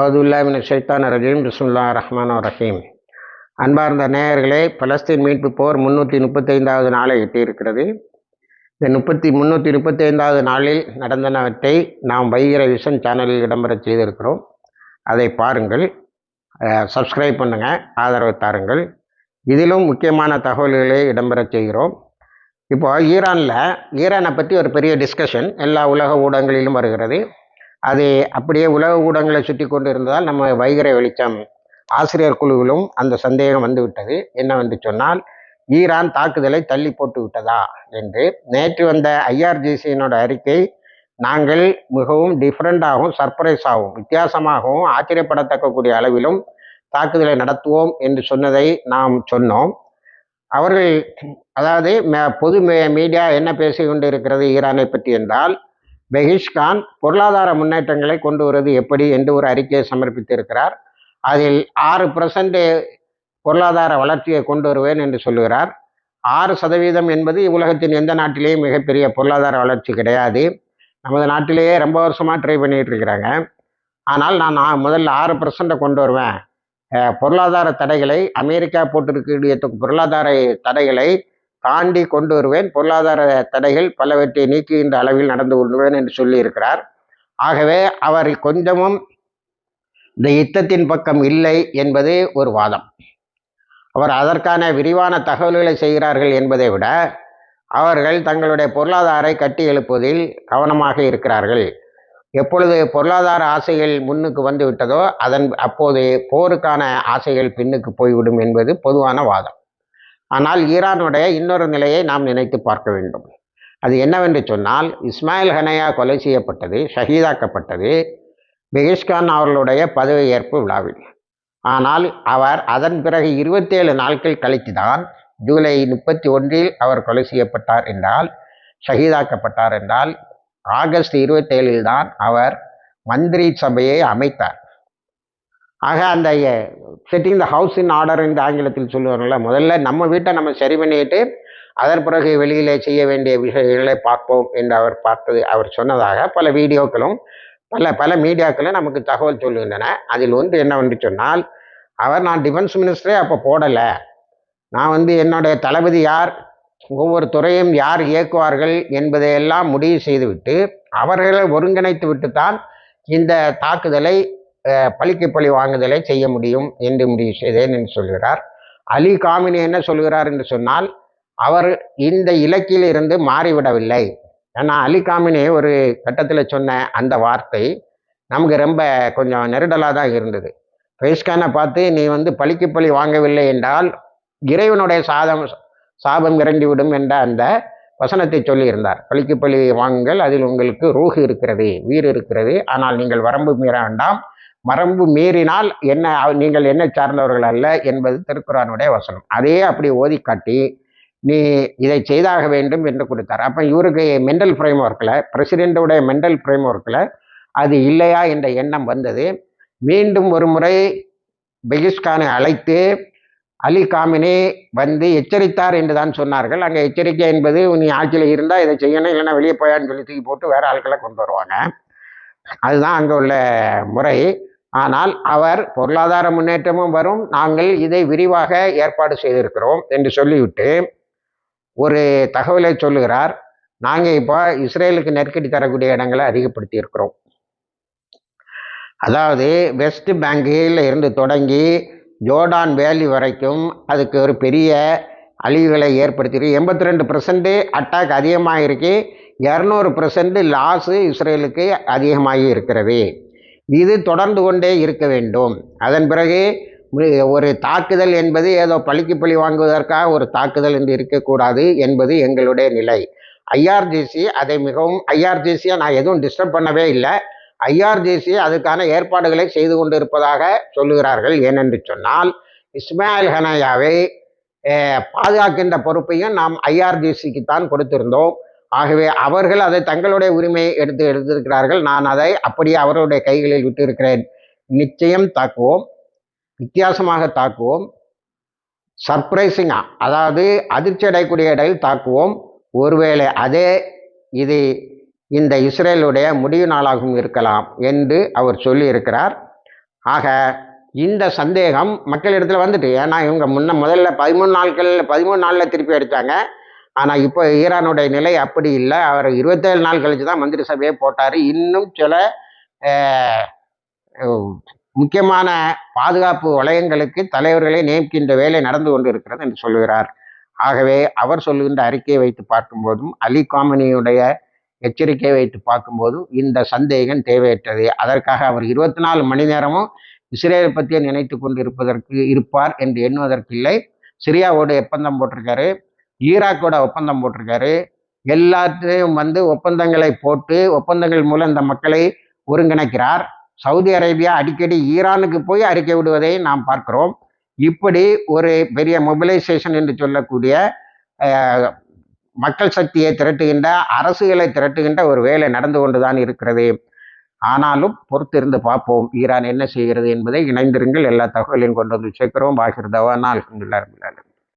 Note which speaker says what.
Speaker 1: அவுதுல்லாமின் ஷைத்தான் ரஜீம். பிஸ்முல்லா ரஹ்மான் ரஹீம். அன்பார்ந்த நேயர்களே பலஸ்தீன் மீட்பு போர் முன்னூற்றி முப்பத்தைந்தாவது நாளை எட்டியிருக்கிறது. இந்த முப்பத்தி முந்நூற்றி முப்பத்தைந்தாவது நாளில் நடந்தனவற்றை நாம் வைகிற விஷன் சேனலில் இடம்பெற செய்திருக்கிறோம். அதை பாருங்கள் சப்ஸ்கிரைப் பண்ணுங்கள் ஆதரவு தாருங்கள். இதிலும் முக்கியமான தகவல்களை இடம்பெற செய்கிறோம். இப்போ ஈரானில் ஈரானை பற்றி ஒரு பெரிய டிஸ்கஷன் எல்லா உலக ஊடகங்களிலும் வருகிறது. அது அப்படியே உலக ஊடகங்களை சுற்றி கொண்டு இருந்ததால் நம்ம வைகரை வெளிச்சம் ஆசிரியர் குழுவிலும் அந்த சந்தேகம் வந்துவிட்டது என்னவென்று சொன்னால் ஈரான் தாக்குதலை தள்ளி போட்டு விட்டதா என்று. நேற்று வந்த ஐஆர்ஜிசியினோட அறிக்கை நாங்கள் மிகவும் டிஃப்ரெண்டாகவும் சர்ப்ரைஸாகவும் வித்தியாசமாகவும் ஆச்சரியப்படத்தக்கக்கூடிய அளவிலும் தாக்குதலை நடத்துவோம் என்று சொன்னதை நாம் சொன்னோம். அவர்கள் அதாவது பொது மீடியா என்ன பேசிக்கொண்டு இருக்கிறது ஈரானை பற்றி என்றால் பெஹிஷ்கான் பொருளாதார முன்னேற்றங்களை கொண்டு வருவது எப்படி என்று ஒரு அறிக்கையை சமர்ப்பித்திருக்கிறார். அதில் ஆறு பர்சன்ட் பொருளாதார வளர்ச்சியை கொண்டு வருவேன் என்று சொல்லுகிறார். ஆறு சதவீதம் என்பது உலகத்தின் எந்த நாட்டிலேயும் மிகப்பெரிய பொருளாதார வளர்ச்சி கிடையாது. நமது நாட்டிலேயே ரொம்ப வருஷமாக ட்ரை பண்ணிகிட்டு இருக்கிறாங்க. ஆனால் நான் முதல்ல ஆறு பர்சன்ட்டை கொண்டு வருவேன். பொருளாதார தடைகளை அமெரிக்கா போட்டிருக்கக்கூடிய பொருளாதார தடைகளை தாண்டி கொண்டு வருவேன். பொருளாதார தடைகள் பலவற்றை நீக்குகின்ற அளவில் நடந்து கொள்வேன் என்று சொல்லியிருக்கிறார். ஆகவே அவர் கொஞ்சமும் இந்த யுத்தத்தின் பக்கம் இல்லை என்பது ஒரு வாதம். அவர் அதற்கான விரிவான தகவல்களை செய்கிறார்கள் என்பதை விட அவர்கள் தங்களுடைய பொருளாதாரை கட்டி எழுப்புவதில் கவனமாக இருக்கிறார்கள். எப்பொழுது பொருளாதார ஆசைகள் முன்னுக்கு வந்து விட்டதோ அதன் அப்போது போருக்கான ஆசைகள் பின்னுக்கு போய்விடும் என்பது பொதுவான வாதம். ஆனால் ஈரானுடைய இன்னொரு நிலையை நாம் நினைத்து பார்க்க வேண்டும். அது என்னவென்று சொன்னால் இஸ்மாயில் ஹனையா கொலை செய்யப்பட்டது ஷஹீதாக்கப்பட்டது பெகிஷ்கான் அவர்களுடைய பதவியேற்பு விழாவில். ஆனால் அவர் அதன் பிறகு இருபத்தேழு நாட்கள் கழித்து தான் ஜூலை முப்பத்தி ஒன்றில் அவர் கொலை செய்யப்பட்டார் என்றால் ஷஹீதாக்கப்பட்டார் என்றால் ஆகஸ்ட் இருபத்தேழில் தான் அவர் மந்திரி சபையை அமைத்தார். ஆக அந்த setting the house in order என்று ஆங்கிலத்தில் சொல்லுவாங்கள்ல முதல்ல நம்ம வீட்டை நம்ம சரி பண்ணிட்டு அதன் பிறகு வெளியிலே செய்ய வேண்டிய விஷயங்களை பார்ப்போம் என்று அவர் பார்த்தது அவர் சொன்னதாக பல வீடியோக்களும் பல பல மீடியாக்களும் நமக்கு தகவல் சொல்லுகின்றன அதில் ஒன்று என்னவென்று சொன்னால் அவர் நான் டிஃபென்ஸ் மினிஸ்டரே அப்போ போடலை. நான் வந்து என்னுடைய தளபதி யார் ஒவ்வொரு துறையும் யார் இயக்குவார்கள் என்பதையெல்லாம் முடிவு செய்துவிட்டு அவர்களை ஒருங்கிணைத்து விட்டு தான் இந்த தாக்குதலை பழிக்கு பழி வாங்குதலை செய்ய முடியும் என்று முடிவு செய்தேன் என்று சொல்கிறார். அலி காமினி என்ன சொல்கிறார் என்று சொன்னால் அவர் இந்த இலக்கில் இருந்து மாறிவிடவில்லை. ஏன்னா அலி காமினி ஒரு கட்டத்தில் சொன்ன அந்த வார்த்தை நமக்கு ரொம்ப கொஞ்சம் நெருடலாக தான் இருந்தது. ஃபேஸ்கானை பார்த்து நீ வந்து பழிக்கு பழி வாங்கவில்லை என்றால் இறைவனுடைய சாதம் சாபம் இறங்கிவிடும் என்ற அந்த வசனத்தை சொல்லியிருந்தார். பழிக்கு பழி வாங்குங்கள் அதில் உங்களுக்கு ரூஹு இருக்கிறது உயிர் இருக்கிறது. ஆனால் நீங்கள் வரம்பு மீற வேண்டாம் மரபு மீறினால் என்ன நீங்கள் என்ன சார்ந்தவர்கள் அல்ல என்பது திருக்குறானுடைய வசனம். அதே அப்படி ஓதி காட்டி நீ இதை செய்தாக வேண்டும் என்று கொடுத்தார். அப்போ இவருக்கு மென்டல் ஃப்ரேம் ஒர்க்கில் பிரசிடெண்ட்டுடைய மென்டல் ஃப்ரேம் ஒர்க்கில் அது இல்லையா என்ற எண்ணம் வந்தது. மீண்டும் ஒரு முறை பெகிஸ்கானை அழைத்து அலி காமினே வந்து எச்சரித்தார் என்று தான் சொன்னார்கள். அங்கே எச்சரிக்கை என்பது நீ ஆட்சியில் இருந்தால் இதை செய்யணும் இல்லைன்னா வெளியே போயான்னு சொல்லி தூக்கி போட்டு வேறு ஆட்களை கொண்டு வருவாங்க. அதுதான் அங்கே உள்ள முறை. ஆனால் அவர் பொருளாதார முன்னேற்றமும் வரும். நாங்கள் இதை விரிவாக ஏற்பாடு செய்திருக்கிறோம் என்று சொல்லிவிட்டு ஒரு தகவலை சொல்லுகிறார். நாங்கள் இப்போ இஸ்ரேலுக்கு நெருக்கடி தரக்கூடிய இடங்களை அதிகப்படுத்தி இருக்கிறோம் அதாவது வெஸ்ட் பேங்கில் இருந்து தொடங்கி ஜோர்டான் வேலி வரைக்கும் அதுக்கு ஒரு பெரிய அழிவுகளை ஏற்படுத்தியிருக்கு. எண்பத்தி ரெண்டு பர்சன்ட் அட்டாக் அதிகமாக இருக்கு இரநூறு பர்சன்ட் லாஸு இஸ்ரேலுக்கு அதிகமாகி இருக்கிறது. இது தொடர்ந்து கொண்டே இருக்க வேண்டும். அதன் பிறகு ஒரு தாக்குதல் என்பது ஏதோ பழிக்கு பழி வாங்குவதற்காக ஒரு தாக்குதல் என்று இருக்கக்கூடாது என்பது எங்களுடைய நிலை. ஐஆர்ஜிசி அதை மிகவும் ஐஆர்ஜிசியை நான் எதுவும் டிஸ்டர்ப் பண்ணவே இல்லை. ஐஆர்ஜிசி அதுக்கான ஏற்பாடுகளை செய்து கொண்டு இருப்பதாக சொல்லுகிறார்கள். ஏனென்று சொன்னால் இஸ்மாயில் ஹனாயாவை பாதுகாக்கின்ற பொறுப்பையும் நாம் ஐஆர்ஜிசிக்கு தான் கொடுத்திருந்தோம். ஆகவே அவர்கள் அதை தங்களுடைய உரிமையை எடுத்து எடுத்திருக்கிறார்கள். நான் அதை அப்படியே அவருடைய கைகளில் விட்டு இருக்கிறேன் நிச்சயம் தாக்குவோம். வித்தியாசமாக தாக்குவோம். சர்ப்ரைசிங்காக அதாவது அதிர்ச்சி அடையக்கூடிய இடையில் தாக்குவோம். ஒருவேளை அதே இது இந்த இஸ்ரேலுடைய முடிவு நாளாகவும் இருக்கலாம் என்று அவர் சொல்லியிருக்கிறார். ஆக இந்த சந்தேகம் மக்களிடத்தில் வந்துட்டு ஏன்னா இவங்க முன்ன முதல்ல பதிமூணு நாட்கள் பதிமூணு நாளில் திருப்பி அடித்தாங்க ஆனால் இப்போ ஈரானுடைய நிலை அப்படி இல்லை. அவர் இருபத்தேழு நாள் கழிச்சு தான் மந்திரி சபையை போட்டார். இன்னும் சில முக்கியமான பாதுகாப்பு வலயங்களுக்கு தலைவர்களை நியமிக்கின்ற வேலை நடந்து கொண்டு இருக்கிறது என்று சொல்லுகிறார். ஆகவே அவர் சொல்லுகின்ற அறிக்கையை வைத்து பார்க்கும்போதும் அலி காமனியுடைய எச்சரிக்கையை வைத்து பார்க்கும்போதும் இந்த சந்தேகம் தேவையற்றது. அதற்காக அவர் இருபத்தி நாலு மணி நேரமும் இஸ்ரேலை பற்றியே நினைத்து கொண்டு இருப்பதற்கு இருப்பார் என்று எண்ணுவதற்கு இல்லை சிரியாவோட ஒப்பந்தம் போட்டிருக்காரு. ஈராக்கோட ஒப்பந்தம் போட்டிருக்காரு. எல்லாத்தையும் வந்து ஒப்பந்தங்களை போட்டு ஒப்பந்தங்கள் மூலம் இந்த மக்களை ஒருங்கிணைக்கிறார். சவுதி அரேபியா அடிக்கடி ஈரானுக்கு போய் அறிக்கை விடுவதை நாம் பார்க்கிறோம். இப்படி ஒரு பெரிய மொபிலைசேஷன் என்று சொல்லக்கூடிய மக்கள் சக்தியை திரட்டுகின்ற அரசுகளை திரட்டுகின்ற ஒரு வேலை நடந்து கொண்டுதான் இருக்கிறது. ஆனாலும் பொறுத்திருந்து பார்ப்போம். ஈரான் என்ன செய்கிறது என்பதை இணைந்திருங்கள். எல்லா தகவலையும் கொண்டு வந்து சேர்க்கிறோம். பாகிர் தவானா